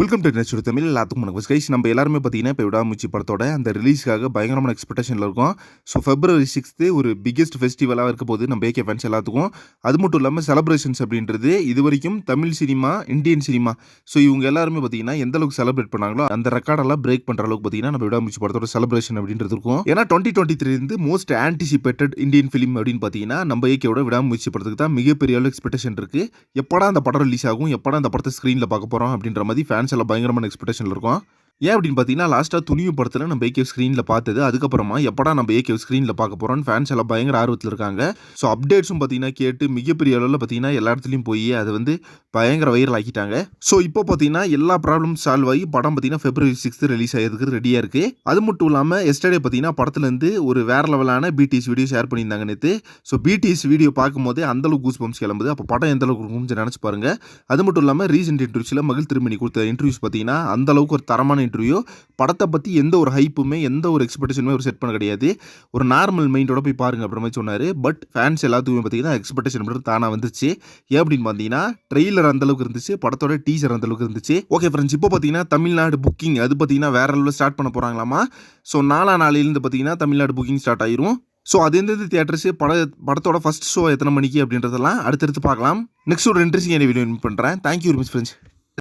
Welcome to next Tamil எல்லாத்துக்கும் வணக்கம். Guys நம்ம எல்லாருமே பார்த்தீங்கன்னா இப்போ விடாமுச்சி படத்தோட அந்த ரிலீஸ்க்காக பயங்கரமான எக்ஸ்பெக்டேஷனில் இருக்கும். ஸோ ஃபெப்ரவரி சிக்ஸ்த்து ஒரு பிக்கெஸ்ட் ஃபெஸ்டிவலாக இருக்க போது நம்ம ஏகே ஃபேன்ஸ் எல்லாத்துக்கும். அது மட்டும் இல்லாமல் செலப்ரேஷன்ஸ் அப்படின்றது இது வரைக்கும் Tamil cinema Indian cinema. So இவங்க எல்லாருமே பார்த்தீங்கன்னா எந்த அளவுக்கு செலிப்ரேட் பண்ணாங்களோ அந்த ரெக்கார்டெல்லாம் பிரேக் பண்ணுற அளவுக்கு பார்த்தீங்கன்னா நம்ம விடாமுச்சி படத்தோட செலப்ரேஷன் அப்படின்றது இருக்கும். ஏன்னா டுவெண்ட்டி டுவெண்ட்டி த்ரீ இருந்து மோஸ்ட் ஆன்டிசிபேட்டட் இந்தியன் ஃபிலிம் அப்படின்னு பார்த்தீங்கன்னா நம்ம ஏகேவோட விடாமூச்சி படத்துக்கு தான் மிகப்பெரிய அளவு எக்ஸ்பெக்டேஷன் இருக்குது எப்படா அந்த படம் ரிலீஸ் ஆகும்? எப்படா அந்த படத்தை ஸ்க்ரீனில் பார்க்க போகிறோம் அப்படின்ற மாதிரி ஃபேன்ஸ் எல்லாம் பயங்கரமான எக்ஸ்பெக்டேஷனில் இருக்கும். ஏன் அப்படின்னு பார்த்தீங்கன்னா லாஸ்ட்டாக துணிவு படத்தில் நம்ம ஏகே ஸ்க்ரீனில் பார்த்தது. அதுக்கப்புறமா எப்படா நம்ம ஏகே ஸ்க்ரீனில் பார்க்க போகிறோம்னு ஃபேன்ஸ் எல்லாம் பயங்கர ஆர்வத்தில் இருக்காங்க. ஸோ அப்டேட்ஸும் பார்த்தீங்கன்னா கேட்டு மிகப்பெரிய அளவில் பார்த்தீங்கன்னா எல்லா இடத்துலையும் போய் அதை வந்து பயங்கர வைரல் ஆக்கிட்டாங்க. ஸோ இப்போ பார்த்தீங்கன்னா எல்லா ப்ராப்ளம் சால்வ் ஆகி படம் பார்த்தீங்கன்னா ஃபெப்ரவரி சிக்ஸ்த்து ரிலீஸ் ஆகிறதுக்கு ரெடியாக இருக்குது அது மட்டும் இல்லாமல் எஸ்டர்டே பார்த்தீங்கன்னா படத்துலேருந்து ஒரு வேறு லெவலான பிடிஎஸ் வீடியோ ஷேர் பண்ணியிருந்தாங்க நேற்று ஸோ பிடிஎஸ் வீடியோ பார்க்கும்போதே அந்தளவுக்கு கூஸ் பம்ஸ் கிளம்புது. அப்போ படம் எந்த அளவுக்கு இருக்கும்னு நினச்சி பாருங்கள் அது மட்டும் இல்லாமல் ரீசெண்ட் இன்டர்வியூஸில் மகிழ் திருமணி கொடுத்த இன்டர்வியூஸ் பார்த்தீங்கன்னா அந்த அளவுக்கு ஒரு தரமான இன்டர்வியூ படத்தை பற்றி எந்த ஒரு ஹைப்புமே எந்த ஒரு எக்ஸ்பெக்டேஷனுமே ஒரு செட் பண்ண கிடையாது. ஒரு நார்மல் மைண்டோட போய் பாருங்க அப்புறம் மாதிரி சொன்னார். பட் ஃபேன்ஸ் எல்லாத்துக்குமே பார்த்தீங்கன்னா எக்ஸ்பெக்டேஷன் மட்டும் தானாக வந்துச்சு. ஏன் அப்படின்னு பார்த்தீங்கன்னா ட்ரெய்லர் அந்த அளவுக்கு இருந்துச்சு படத்தோட டீசர் அந்த அளவுக்கு இருந்துச்சு. ஓகே ஃப்ரெண்ட்ஸ் இப்போ பார்த்தீங்கன்னா தமிழ்நாடு புக்கிங் அது பார்த்தீங்கன்னா வேற லெவலில் ஸ்டார்ட் பண்ண போகிறாங்களாமா ஸோ நாலா நாளையிலேருந்து பார்த்தீங்கன்னா தமிழ்நாடு புக்கிங் ஸ்டார்ட் ஆயிரும். ஸோ அது எந்தெந்த தியேட்டர்ஸு பட படத்தோட ஃபர்ஸ்ட் ஷோ எத்தனை மணிக்கு அப்படின்றதெல்லாம் அடுத்தடுத்து பார்க்கலாம். நெக்ஸ்ட் ஒரு இன்ட்ரெஸ்டிங் வீடியோ பண்ணுறேன் தேங்க்யூ மிஸ் ஃப்ரெண்ட்ஸ்